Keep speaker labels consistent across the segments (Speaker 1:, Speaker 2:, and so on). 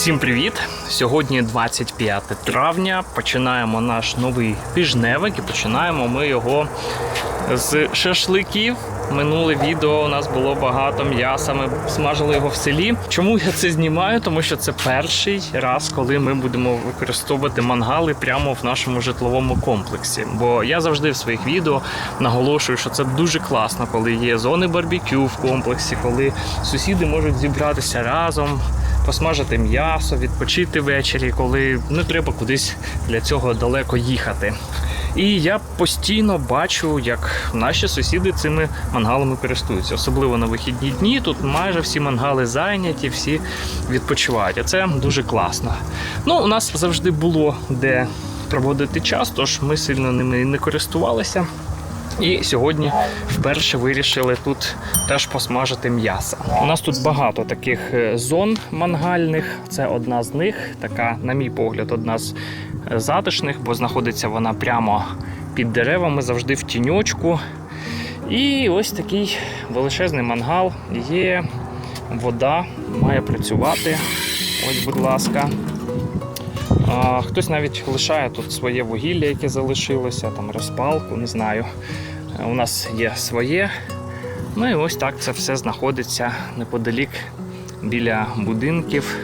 Speaker 1: Всім привіт! Сьогодні 25 травня. Починаємо наш новий тижневик і починаємо ми його з шашликів. Минуле відео у нас було багато м'яса. Ми смажили його в селі. Чому я це знімаю? Тому що це перший раз, коли ми будемо використовувати мангали прямо в нашому житловому комплексі. Бо я завжди в своїх відео наголошую, що це дуже класно, коли є зони барбекю в комплексі, коли сусіди можуть зібратися разом посмажити м'ясо, відпочити ввечері, коли не треба кудись для цього далеко їхати. І я постійно бачу, як наші сусіди цими мангалами користуються. Особливо на вихідні дні. Тут майже всі мангали зайняті, всі відпочивають. А це дуже класно. Ну, у нас завжди було де проводити час, тож ми сильно ними не користувалися. І сьогодні вперше вирішили тут теж посмажити м'ясо. У нас тут багато таких е, зон мангальних. Це одна з них, така, на мій погляд, одна з е, затишних, бо знаходиться вона прямо під деревами, завжди в тіньочку. І ось такий величезний мангал. Є вода, має працювати. Ось, будь ласка. Хтось навіть лишає тут своє вугілля, яке залишилося, там розпалку, не знаю. У нас є своє. Ну і ось так це все знаходиться неподалік біля будинків.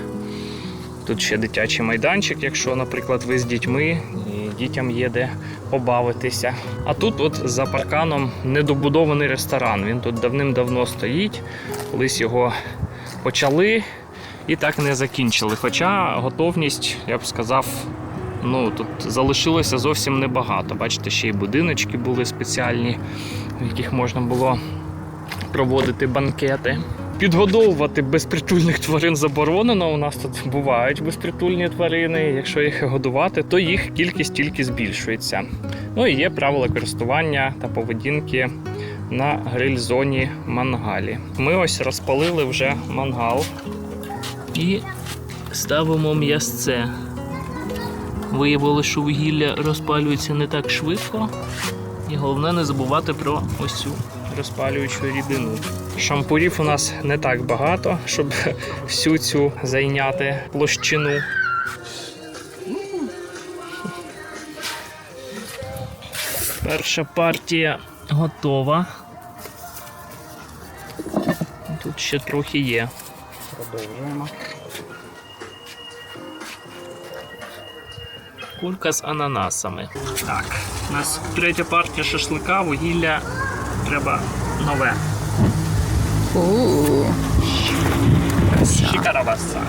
Speaker 1: Тут ще дитячий майданчик, якщо, наприклад, ви з дітьми і дітям є де побавитися. А тут, от за парканом, недобудований ресторан. Він тут давним-давно стоїть. Колись його почали і так не закінчили. Хоча готовність, я б сказав, ну тут залишилося зовсім небагато. Бачите, ще й будиночки були спеціальні, в яких можна було проводити банкети. Підгодовувати безпритульних тварин заборонено. У нас тут бувають безпритульні тварини. Якщо їх годувати, то їх кількість тільки збільшується. Ну і є правила користування та поведінки на гриль-зоні мангалі. Ми ось розпалили вже мангал і ставимо м'ясце. Виявилося, що вугілля розпалюється не так швидко. І головне не забувати про ось цю розпалюючу рідину. Шампурів у нас не так багато, щоб всю цю зайняти площину. Перша партія готова. Тут ще трохи є.
Speaker 2: Продовжуємо.
Speaker 1: Кулька з ананасами. Так, у нас третя партія шашлика, вугілля треба нове. Шикарабаса.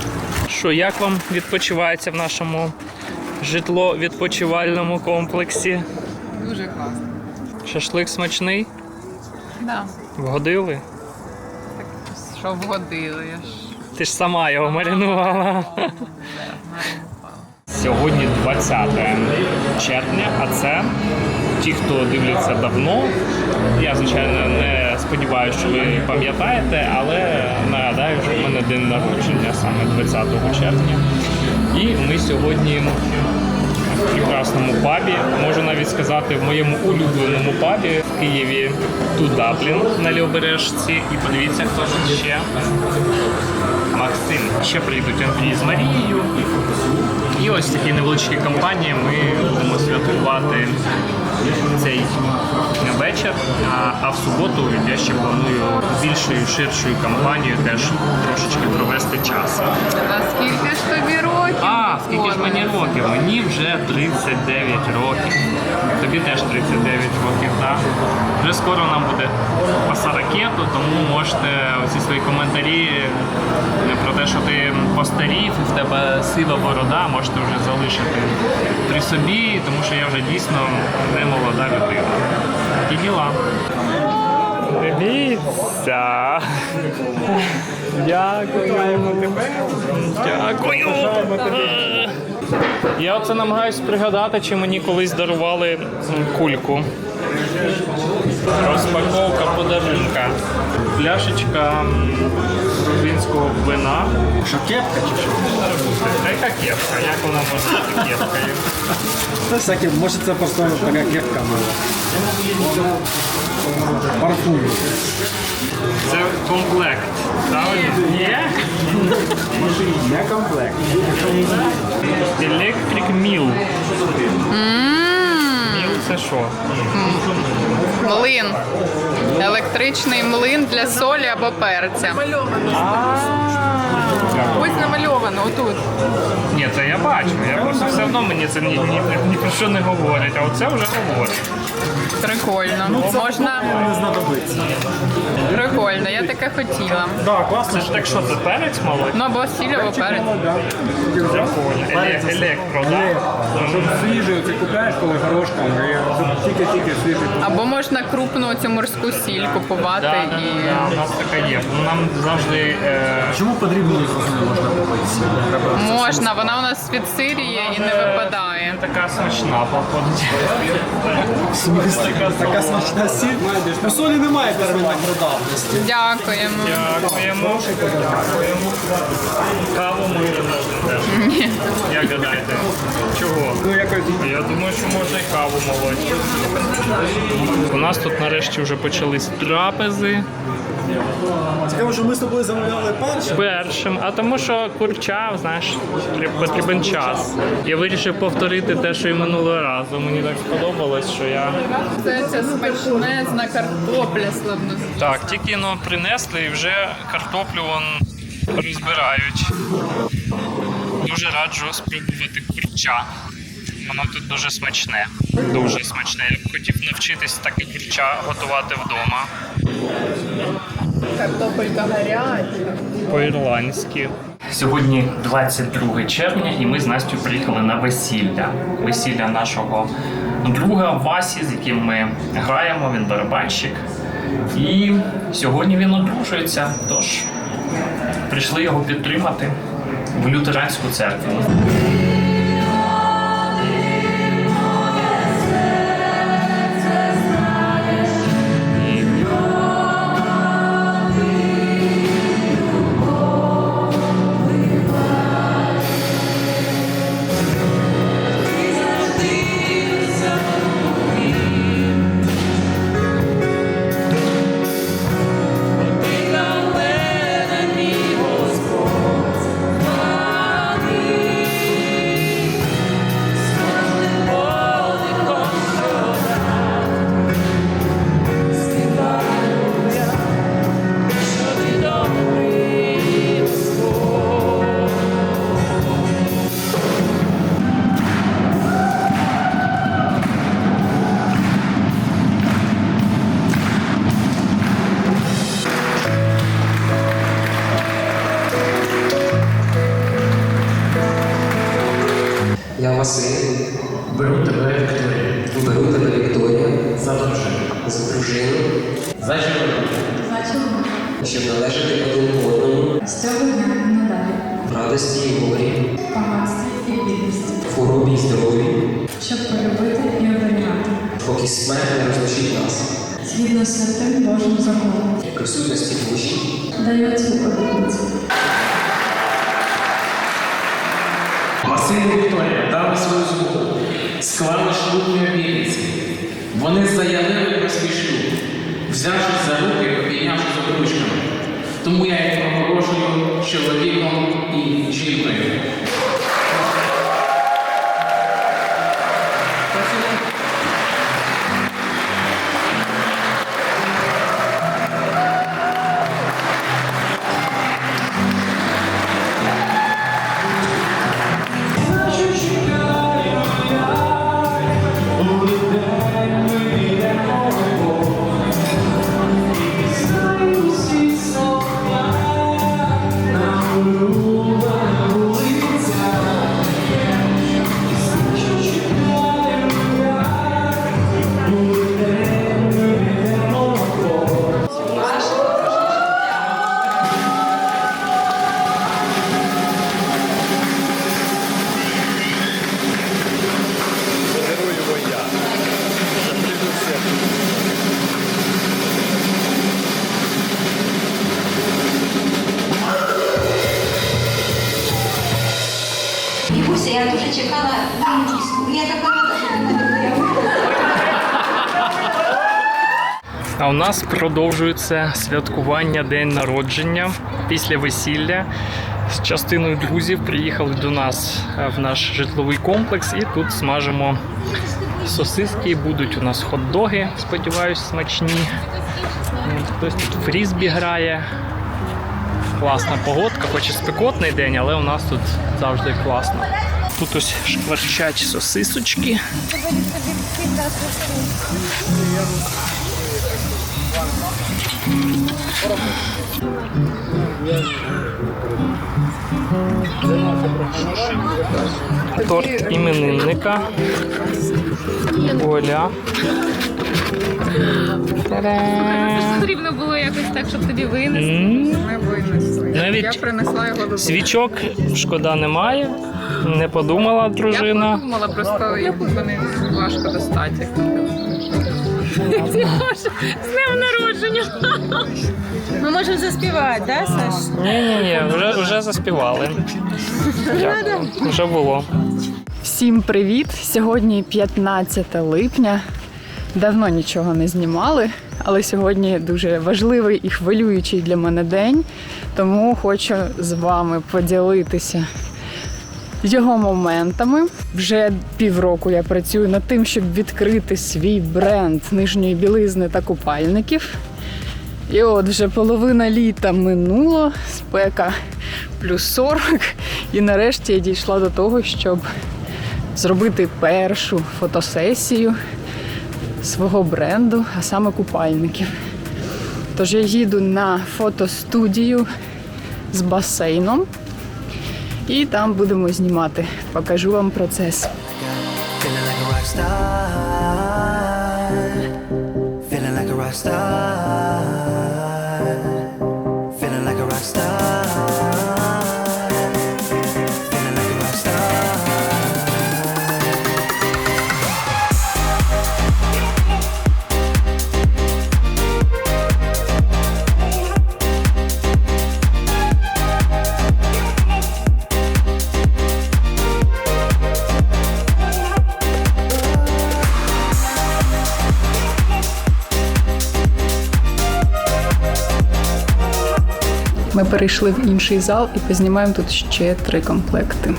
Speaker 1: Що, як вам відпочивається в нашому житло-відпочивальному комплексі?
Speaker 2: Дуже класно.
Speaker 1: Шашлик смачний?
Speaker 2: Да.
Speaker 1: Вгодили?
Speaker 2: Що вгодили, я ж.
Speaker 1: Ти ж сама його маринувала. Сьогодні 20 червня, а це ті, хто дивляться давно. Я, звичайно, не сподіваюся, що ви пам'ятаєте, але нагадаю, що в мене день народження саме 20 червня. І ми сьогодні в прекрасному пабі, можу навіть сказати, в моєму улюбленому пабі в Києві Ту Даблін на Лівобережці. І подивіться, хто тут ще. Максим. Ще прийдуть Андрій з Марією. І ось такі невеличкі компанії ми будемо святкувати цей вечір. А, в суботу я ще планую більшою, ширшою компанією теж трошечки провести час.
Speaker 2: А скільки ж тобі років?
Speaker 1: А, скільки ж мені років? Мені вже 39 років. Тобі теж 39 років, так? Вже скоро нам буде паса ракету, тому можете оці свої коментарі е, про те, що ти постарів і в тебе сива борода, можете вже залишити при собі, тому що я вже дійсно не молода людина. Такі діла. Дивіться. Дякую. Дякую. Я оце намагаюсь пригадати, чи мені колись дарували кульку. Розпаковка подарунка. Пляшечка грузинського вина.
Speaker 3: Що кепка чи що?
Speaker 1: Яка кепка? Як вона може бути кепкою?
Speaker 3: Та всякі, може це просто така кепка була. Парфум.
Speaker 1: Це комплект. Правильно? Ні?
Speaker 3: Не комплект.
Speaker 1: Electric Mill. Міл це що?
Speaker 2: Млин. Електричний млин для солі або перця. Ось намальовано отут.
Speaker 1: Ні, це я бачу. Я просто все одно мені це ні, ні, ні про що не говорить, а оце вже говорить.
Speaker 2: Прикольно. Можна.
Speaker 3: Не знадобиться.
Speaker 2: Прикольно, я таке хотіла.
Speaker 3: Да, класно.
Speaker 1: Це ж так що, це перець малий?
Speaker 2: Ну або сіль, або перець.
Speaker 1: Еле- Електро, так?
Speaker 3: Щоб свіжий, ти купляєш, коли горошка, щоб тільки-тільки свіжий.
Speaker 2: Або можна крупну цю морську сіль купувати
Speaker 1: Да, да,
Speaker 2: і.
Speaker 1: да, у нас така є. Ну, Нам завжди е,
Speaker 3: Чому потрібно їх не можна купити?
Speaker 2: Можна, вона у нас від Сирії і не випадає.
Speaker 1: така смачна походить.
Speaker 3: Така смачна сіль. Ну солі немає терміна придатності.
Speaker 2: Дякуємо.
Speaker 1: Дякуємо. Дякуємо. Каву ми не можемо теж. Як гадаєте? Чого?
Speaker 3: Ну якось
Speaker 1: Я думаю, що можна і каву молоді. У нас тут нарешті вже почались трапези
Speaker 3: цікаво, що ми з тобою замовляли перше.
Speaker 1: першим, а тому що курча, знаєш, потрібен час. Я вирішив повторити те, що і минулого разу. Мені так сподобалось, що я.
Speaker 2: Це ця смачнезна картопля славно.
Speaker 1: Так, тільки ну, принесли і вже картоплю вон розбирають. Дуже раджу спробувати курча. Воно тут дуже смачне. Дуже смачне. Я б хотів навчитись таке курча готувати вдома.
Speaker 2: Картопелька гаряча.
Speaker 1: По-ірландськи. Сьогодні 22 червня, і ми з Настю приїхали на весілля. Весілля нашого друга Васі, з яким ми граємо. Він барабанщик. І сьогодні він одружується. Тож прийшли його підтримати в лютеранську церкву.
Speaker 4: І
Speaker 5: здоров'ї.
Speaker 4: щоб полюбити і оберігати,
Speaker 5: Поки смерть не розлучить нас.
Speaker 4: згідно з святим Божим законом,
Speaker 5: В присутності душі.
Speaker 4: даю цю обітницю.
Speaker 6: Василь Вікторія дали свою згоду, склали шлюбні обітниці. Вони заявили про свій шлюб, взявшись за руки, обійнявши за ручками. Тому я їх проголошую чоловіком і жінкою.
Speaker 1: Нас продовжується святкування день народження після весілля. з частиною друзів приїхали до нас е, в наш житловий комплекс і тут смажимо сосиски. Будуть у нас хот-доги, сподіваюсь, смачні. Хтось тут фрізбі грає. Класна погодка, хоч і спекотний день, але у нас тут завжди класно. Тут ось шкварчать сосисочки. Торт іменинника. Оля.
Speaker 2: Потрібно було якось так, щоб тобі винести.
Speaker 1: М,
Speaker 2: Ми винесли.
Speaker 1: Навіть
Speaker 2: Я принесла його додому.
Speaker 1: Свічок шкода немає. Не подумала
Speaker 2: Я
Speaker 1: дружина.
Speaker 2: подумала, просто як вони важко достати. З днем народження!
Speaker 7: Ми можемо заспівати, да, Саш?
Speaker 1: Ні, ні, ні, вже, вже заспівали. Дякую. Вже було.
Speaker 2: Всім привіт! Сьогодні 15 липня. Давно нічого не знімали, але сьогодні дуже важливий і хвилюючий для мене день, тому хочу з вами поділитися його моментами. Вже півроку я працюю над тим, щоб відкрити свій бренд нижньої білизни та купальників. І от вже половина літа минуло, спека плюс 40, і нарешті я дійшла до того, щоб зробити першу фотосесію свого бренду, а саме купальників. Тож я їду на фотостудію з басейном, і там будемо знімати. Покажу вам процес.
Speaker 8: Feeling like a rock star.
Speaker 2: Перейшли в інший зал і познімаємо тут ще три комплекти.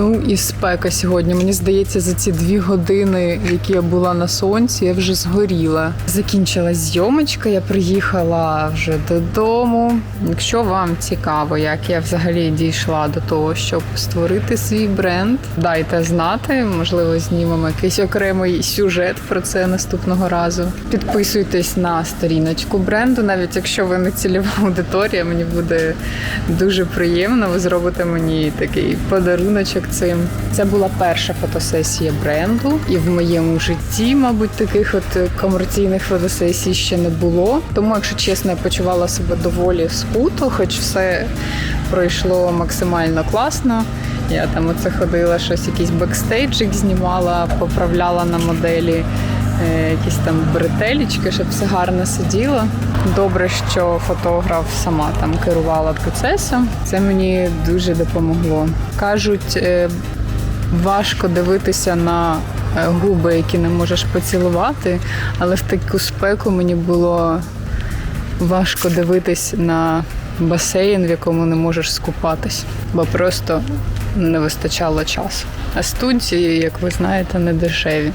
Speaker 2: Bruno. І спека сьогодні. Мені здається, за ці дві години, які я була на сонці, я вже згоріла. Закінчилась зйомочка, я приїхала вже додому. Якщо вам цікаво, як я взагалі дійшла до того, щоб створити свій бренд, дайте знати. Можливо, знімемо якийсь окремий сюжет про це наступного разу. Підписуйтесь на сторіночку бренду, навіть якщо ви не цільова аудиторія, мені буде дуже приємно. Ви зробите мені такий подаруночок цим. Це була перша фотосесія бренду, і в моєму житті, мабуть, таких от комерційних фотосесій ще не було. Тому, якщо чесно, я почувала себе доволі скуто, хоч все пройшло максимально класно. Я там оце ходила, щось якийсь бекстейджик знімала, поправляла на моделі е, якісь там бретелічки, щоб все гарно сиділо. Добре, що фотограф сама там керувала процесом. Це мені дуже допомогло. Кажуть, е, важко дивитися на е, губи, які не можеш поцілувати, але в таку спеку мені було важко дивитись на басейн, в якому не можеш скупатись, бо просто не вистачало часу. А студії, як ви знаєте, не дешеві.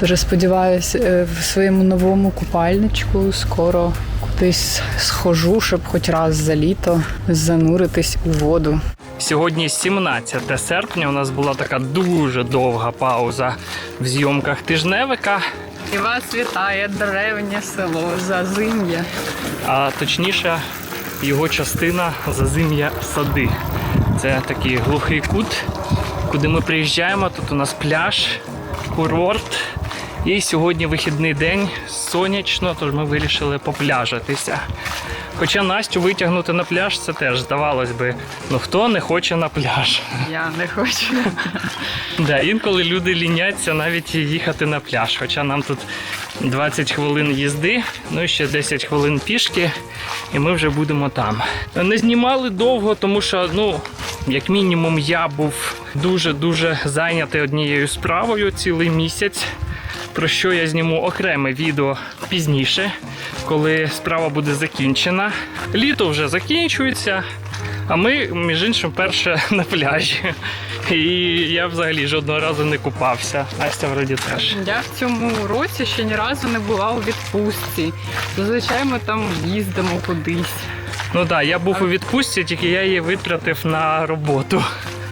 Speaker 2: Тож сподіваюся, е, в своєму новому купальничку скоро кудись схожу, щоб хоч раз за літо зануритись у воду.
Speaker 1: Сьогодні 17 серпня. У нас була така дуже довга пауза в зйомках тижневика.
Speaker 2: І вас вітає древнє село Зазим'я.
Speaker 1: а точніше його частина зазим'я сади. Це такий глухий кут, куди ми приїжджаємо. Тут у нас пляж, курорт. І сьогодні вихідний день, сонячно, тож ми вирішили попляжатися. Хоча Настю витягнути на пляж, це теж здавалось би, ну хто не хоче на пляж.
Speaker 2: Я не хочу.
Speaker 1: Да, інколи люди ліняться навіть їхати на пляж. Хоча нам тут 20 хвилин їзди, ну і ще 10 хвилин пішки, і ми вже будемо там. Не знімали довго, тому що, ну, як мінімум, я був дуже-дуже зайнятий однією справою цілий місяць. Про що я зніму окреме відео пізніше, коли справа буде закінчена. Літо вже закінчується, а ми, між іншим, перше на пляжі. І я взагалі жодного разу не купався. Настя вроді теж.
Speaker 2: Я в цьому році ще ні разу не була у відпустці. Зазвичай ми там їздимо кудись.
Speaker 1: Ну так, я був у відпустці, тільки я її витратив на роботу.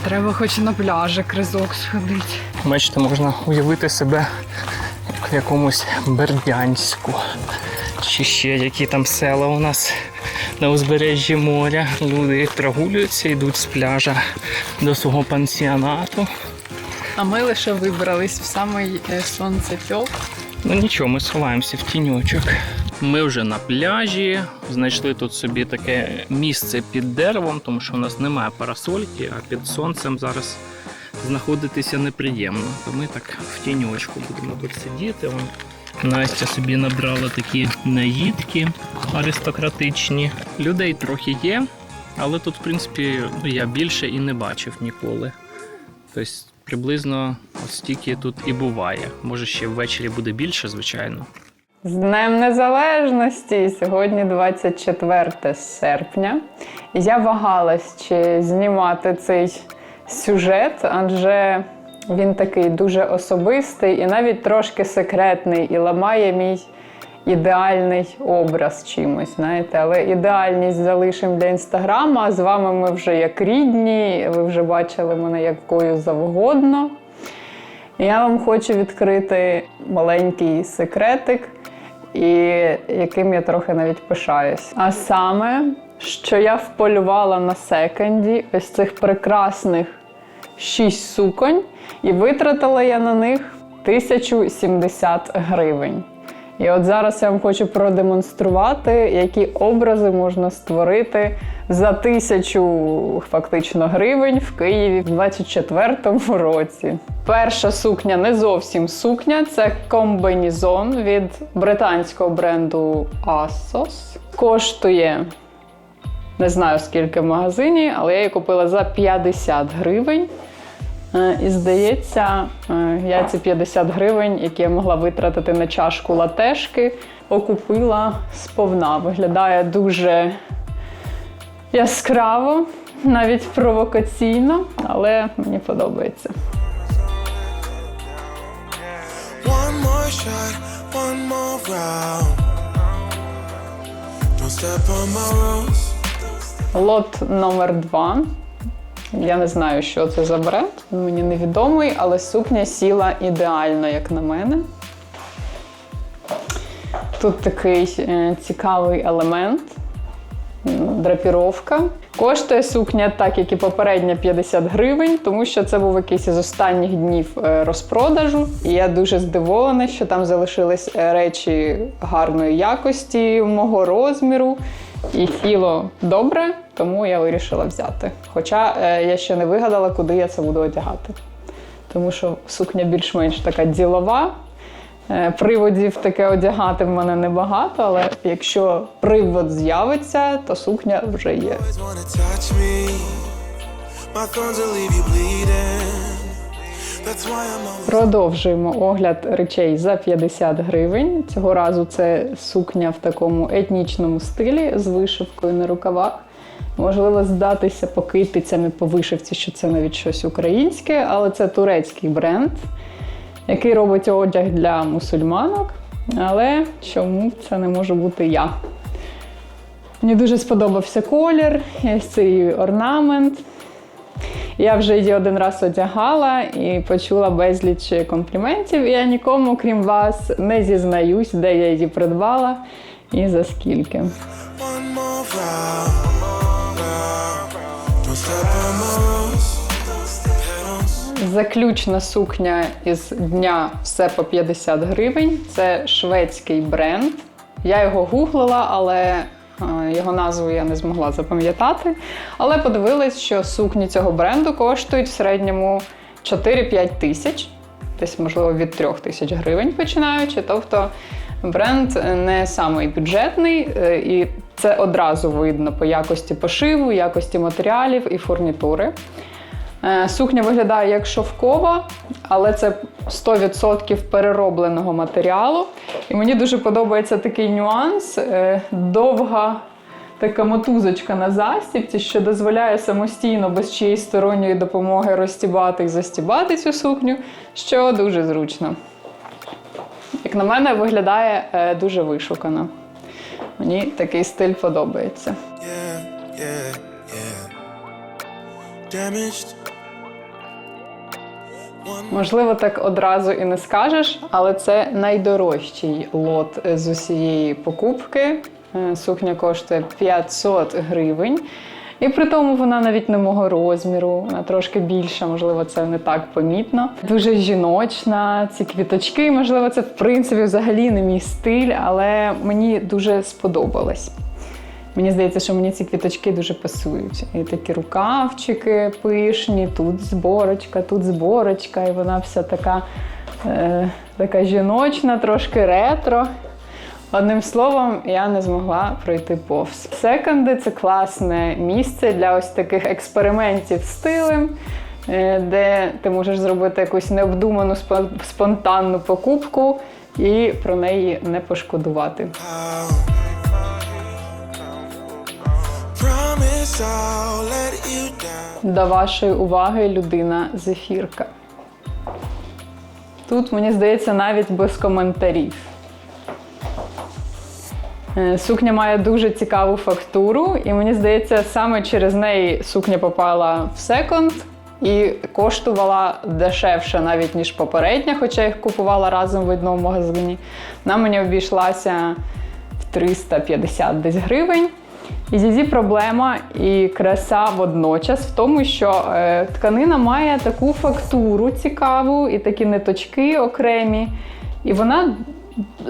Speaker 2: Треба хоч на пляжик разок сходити.
Speaker 1: Бачите, можна уявити себе в якомусь Бердянську. Чи ще які там села у нас на узбережжі моря. Люди прогулюються, йдуть з пляжа до свого пансіонату.
Speaker 2: А ми лише вибрались в самий е, сонцепьок.
Speaker 1: Ну нічого, ми сховаємося в тіньочок. Ми вже на пляжі, знайшли тут собі таке місце під деревом, тому що у нас немає парасольки, а під сонцем зараз знаходитися неприємно. Ми так в тіньочку будемо тут сидіти. Вон Настя собі набрала такі наїдки аристократичні. Людей трохи є, але тут, в принципі, ну, я більше і не бачив ніколи. Тобто приблизно от стільки тут і буває. Може, ще ввечері буде більше, звичайно.
Speaker 2: З Днем Незалежності! Сьогодні 24 серпня. Я вагалась, чи знімати цей сюжет, адже він такий дуже особистий і навіть трошки секретний, і ламає мій ідеальний образ чимось. Знаєте, але ідеальність залишимо для інстаграма. З вами ми вже як рідні, ви вже бачили мене якою завгодно. Я вам хочу відкрити маленький секретик, і яким я трохи навіть пишаюсь. А саме, що я вполювала на секонді ось цих прекрасних шість суконь, і витратила я на них 1070 гривень. І от зараз я вам хочу продемонструвати, які образи можна створити за тисячу фактично гривень в Києві в 24-му році. Перша сукня не зовсім сукня, це комбінізон від британського бренду Asos. Коштує не знаю скільки в магазині, але я її купила за 50 гривень. Е, І здається, е, я ці 50 гривень, які я могла витратити на чашку латешки, окупила сповна. Виглядає дуже яскраво, навіть провокаційно, але мені подобається.
Speaker 9: One more round. Don't step on my rules.
Speaker 2: Лот номер 2 Я не знаю, що це за бренд, мені невідомий, але сукня сіла ідеально, як на мене. Тут такий е, цікавий елемент, драпіровка. Коштує сукня, так як і попередня, 50 гривень, тому що це був якийсь із останніх днів е, розпродажу. І я дуже здивована, що там залишились е, речі гарної якості, мого розміру. І сіло добре, тому я вирішила взяти. Хоча е, я ще не вигадала, куди я це буду одягати. Тому що сукня більш-менш така ділова. Е, Приводів таке одягати в мене небагато, але якщо привод з'явиться, то сукня вже є.
Speaker 9: My thorns will leave you bleeding.
Speaker 2: Продовжуємо огляд речей за 50 гривень. Цього разу це сукня в такому етнічному стилі з вишивкою на рукавах. Можливо, здатися по китицям по вишивці, що це навіть щось українське, але це турецький бренд, який робить одяг для мусульманок. Але чому це не може бути я? Мені дуже сподобався колір, цей орнамент. Я вже її один раз одягала і почула безліч компліментів. І я нікому, крім вас, не зізнаюсь, де я її придбала і за скільки. Заключна сукня із дня все по 50 гривень. Це шведський бренд. Я його гуглила, але його назву я не змогла запам'ятати. Але подивилась, що сукні цього бренду коштують в середньому 4-5 тисяч, десь, можливо, від 3 тисяч гривень починаючи. Тобто бренд не самий бюджетний, е, і це одразу видно по якості пошиву, якості матеріалів і фурнітури. Е, Сукня виглядає як шовкова, але це 100% переробленого матеріалу. І мені дуже подобається такий нюанс. е, Довга така мотузочка на застібці, що дозволяє самостійно без чиєїсь сторонньої допомоги розстібати і застібати цю сукню, що дуже зручно. Як на мене, виглядає е, дуже вишукано. Мені такий стиль подобається.
Speaker 9: Yeah, yeah, yeah.
Speaker 2: Можливо, так одразу і не скажеш, але це найдорожчий лот з усієї покупки. Е, Сукня коштує 500 гривень. І при тому вона навіть не мого розміру, вона трошки більша, можливо, це не так помітно. Дуже жіночна, ці квіточки, можливо, це в принципі взагалі не мій стиль, але мені дуже сподобалось. Мені здається, що мені ці квіточки дуже пасують. І такі рукавчики пишні, тут зборочка, тут зборочка, і вона вся така, е, така жіночна, трошки ретро. Одним словом, я не змогла пройти повз. Секонди це класне місце для ось таких експериментів стилем, е, де ти можеш зробити якусь необдуману спон- спонтанну покупку і про неї не пошкодувати. До вашої уваги людина зефірка. Тут, мені здається, навіть без коментарів. Е, Сукня має дуже цікаву фактуру, і мені здається, саме через неї сукня попала в секонд і коштувала дешевше навіть ніж попередня, хоча їх купувала разом в одному магазині. Вона мені обійшлася в 350 десь гривень. І зізі проблема і краса водночас в тому, що е, тканина має таку фактуру цікаву і такі ниточки окремі, і вона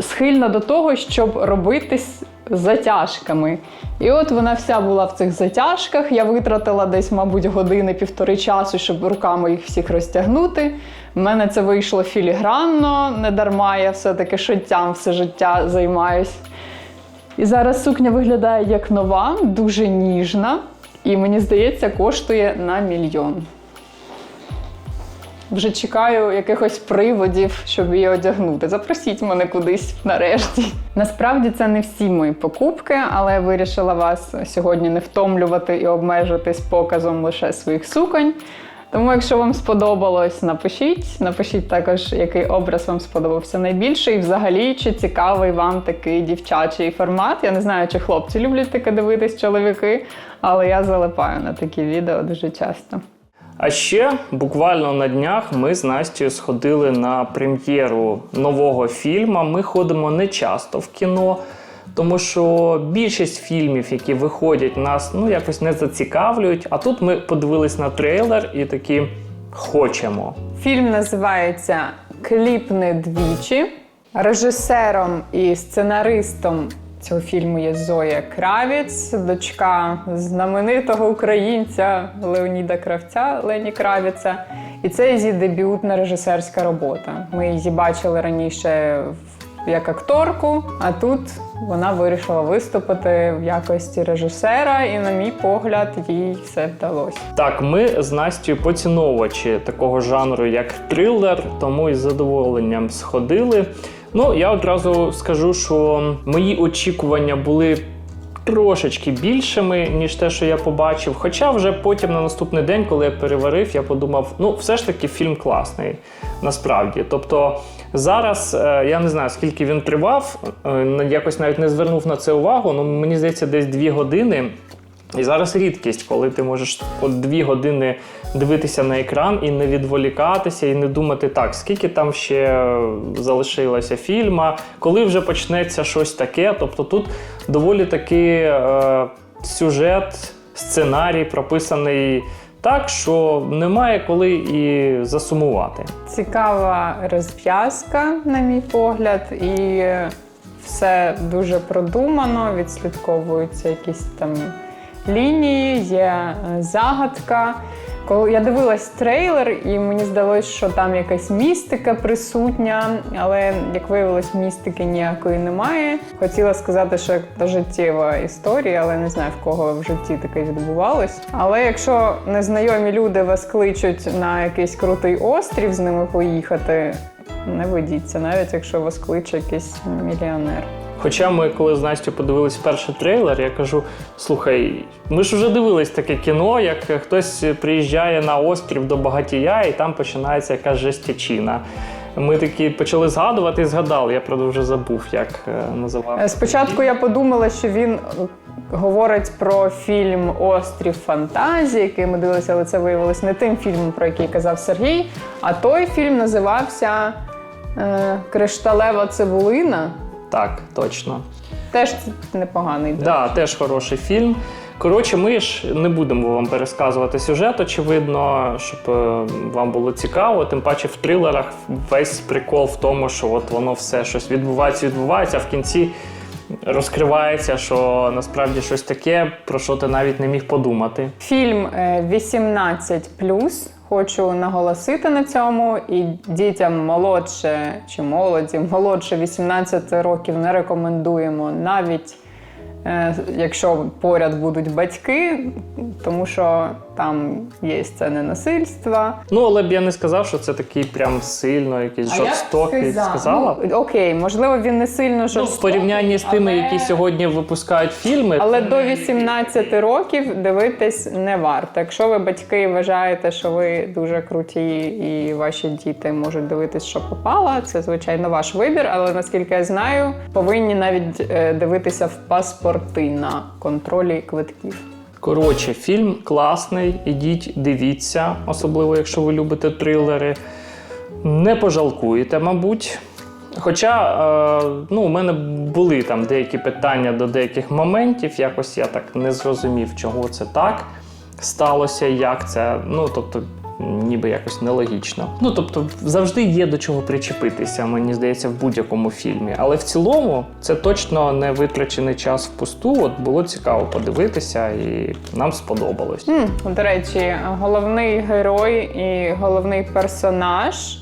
Speaker 2: схильна до того, щоб робитись затяжками. І от вона вся була в цих затяжках. Я витратила десь, мабуть, години-півтори часу, щоб руками їх всіх розтягнути. У мене це вийшло філігранно, не дарма, я все-таки шиттям все життя займаюсь. І зараз сукня виглядає як нова, дуже ніжна, і мені здається, коштує на мільйон. Вже чекаю якихось приводів, щоб її одягнути. Запросіть мене кудись нарешті. Насправді це не всі мої покупки, але я вирішила вас сьогодні не втомлювати і обмежуватись показом лише своїх суконь. Тому, якщо вам сподобалось, напишіть. Напишіть також, який образ вам сподобався найбільше, і взагалі, чи цікавий вам такий дівчачий формат. Я не знаю, чи хлопці люблять таке дивитись чоловіки, але я залипаю на такі відео дуже часто.
Speaker 1: А ще буквально на днях ми з Настю сходили на прем'єру нового фільму. Ми ходимо не часто в кіно, тому що більшість фільмів, які виходять, нас ну якось не зацікавлюють. А тут ми подивились на трейлер і такі хочемо.
Speaker 2: Фільм називається Кліпни двічі. Режисером і сценаристом цього фільму є Зоя Кравіц, дочка знаменитого українця Леоніда Кравця Лені Кравіца. І це її дебютна режисерська робота. Ми її бачили раніше в- як акторку, а тут вона вирішила виступити в якості режисера, і, на мій погляд, їй все вдалося.
Speaker 1: Так, ми з Настю поціновувачі такого жанру, як трилер, тому із задоволенням сходили. Ну, я одразу скажу, що мої очікування були трошечки більшими, ніж те, що я побачив. Хоча вже потім на наступний день, коли я переварив, я подумав, ну, все ж таки фільм класний, насправді. Тобто зараз е, я не знаю, скільки він тривав, е, якось навіть не звернув на це увагу. але мені здається, десь дві години. І зараз рідкість, коли ти можеш от дві години дивитися на екран і не відволікатися, і не думати, так, скільки там ще залишилося фільма, коли вже почнеться щось таке. Тобто тут доволі таки е, сюжет, сценарій прописаний Так що немає коли і засумувати.
Speaker 2: Цікава розв'язка, на мій погляд, і все дуже продумано, відслідковуються якісь там лінії, є е, загадка. Коли я дивилась трейлер, і мені здалось, що там якась містика присутня, але як виявилось, містики ніякої немає. Хотіла сказати, що це життєва історія, але не знаю в кого в житті таке відбувалось. Але якщо незнайомі люди вас кличуть на якийсь крутий острів з ними поїхати, не ведіться, навіть якщо вас кличе якийсь мільйонер.
Speaker 1: Хоча ми, коли з Настю подивились перший трейлер, я кажу: слухай, ми ж вже дивились таке кіно, як хтось приїжджає на острів до багатія, і там починається якась жестячина. Ми такі почали згадувати і згадали. Я правда вже забув, як е, називав.
Speaker 2: Е, Спочатку я подумала, що він говорить про фільм Острів фантазії, який ми дивилися, але це виявилось не тим фільмом, про який казав Сергій. А той фільм називався е, Кришталева цибулина.
Speaker 1: Так, точно.
Speaker 2: Теж непоганий.
Speaker 1: Да, теж хороший фільм. Коротше, ми ж не будемо вам пересказувати сюжет, очевидно, щоб е, вам було цікаво. Тим паче в трилерах весь прикол в тому, що от воно все щось відбувається, відбувається, а в кінці розкривається, що насправді щось таке, про що ти навіть не міг подумати.
Speaker 2: Фільм е, 18 Хочу наголосити на цьому, і дітям молодше чи молоді, молодше 18 років не рекомендуємо, навіть е, якщо поряд будуть батьки, тому що там є сцени насильства.
Speaker 1: Ну, але б я не сказав, що це такий прям сильно якийсь
Speaker 2: А
Speaker 1: жорстокий.
Speaker 2: сказала,
Speaker 1: Сказала?
Speaker 2: Ну, окей, можливо, він не сильно
Speaker 1: Ну, в порівнянні з тими,
Speaker 2: але-
Speaker 1: які сьогодні випускають фільми.
Speaker 2: Але до 18 років дивитись не варто. Якщо ви батьки вважаєте, що ви дуже круті і ваші діти можуть дивитись, що попало, це звичайно ваш вибір. Але наскільки я знаю, повинні навіть е, дивитися в паспорти на контролі квитків.
Speaker 1: Коротше, фільм класний, ідіть, дивіться, особливо якщо ви любите трилери. Не пожалкуєте, мабуть. Хоча е, ну, у мене були там деякі питання до деяких моментів, якось я так не зрозумів, чого це так сталося, як це. Ну, тобто, ніби якось нелогічно. Ну, тобто, завжди є до чого причепитися, мені здається, в будь-якому фільмі. Але в цілому це точно не витрачений час впусту. От було цікаво подивитися, і нам сподобалось.
Speaker 2: М, до речі, головний герой і головний персонаж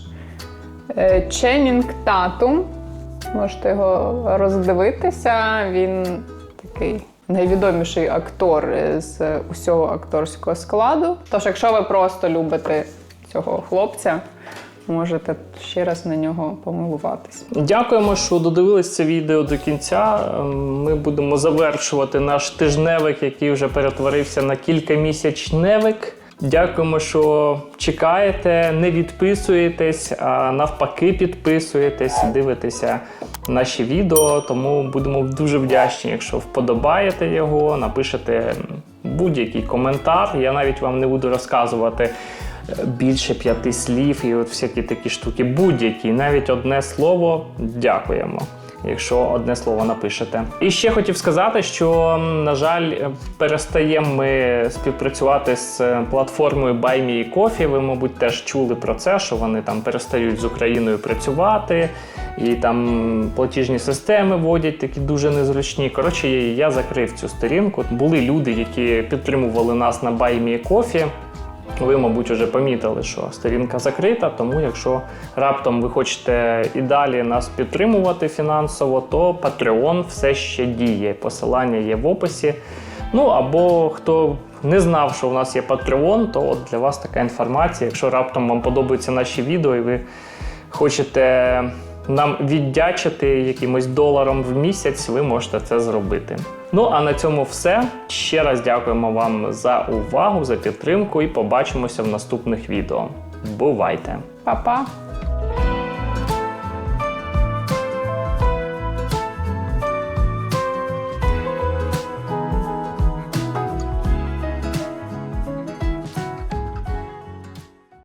Speaker 2: е, Ченнінг Татум. Можете його роздивитися. Він такий найвідоміший актор з усього акторського складу. Тож, якщо ви просто любите цього хлопця, можете ще раз на нього помилуватись.
Speaker 1: Дякуємо, що додивились це відео до кінця. Ем, Ми будемо завершувати наш тижневик, який вже перетворився на кількамісячневик. Дякуємо, що чекаєте, не відписуєтесь, а навпаки, підписуєтесь, дивитеся наші відео. Тому будемо дуже вдячні, якщо вподобаєте його, напишете будь-який коментар. Я навіть вам не буду розказувати е, більше п'яти слів і от всякі такі штуки. Будь-які, навіть одне слово. Дякуємо. Якщо одне слово напишете. І ще хотів сказати, що, на жаль, е, перестаємо ми співпрацювати з е, платформою Me Coffee. Ви, мабуть, теж чули про це, що вони там перестають з Україною працювати, і там платіжні системи вводять такі дуже незручні. Коротше, я закрив цю сторінку. Були люди, які підтримували нас на Me Coffee. Ви, мабуть, вже помітили, що сторінка закрита, тому якщо раптом ви хочете і далі нас підтримувати фінансово, то Patreon все ще діє. Посилання є в описі. Ну або хто не знав, що у нас є Patreon, то от для вас така інформація. Якщо раптом вам подобаються наші відео і ви хочете нам віддячити якимось доларом в місяць, ви можете це зробити. Ну а на цьому все. Ще раз дякуємо вам за увагу, за підтримку і побачимося в наступних відео. Бувайте!
Speaker 2: Па-па!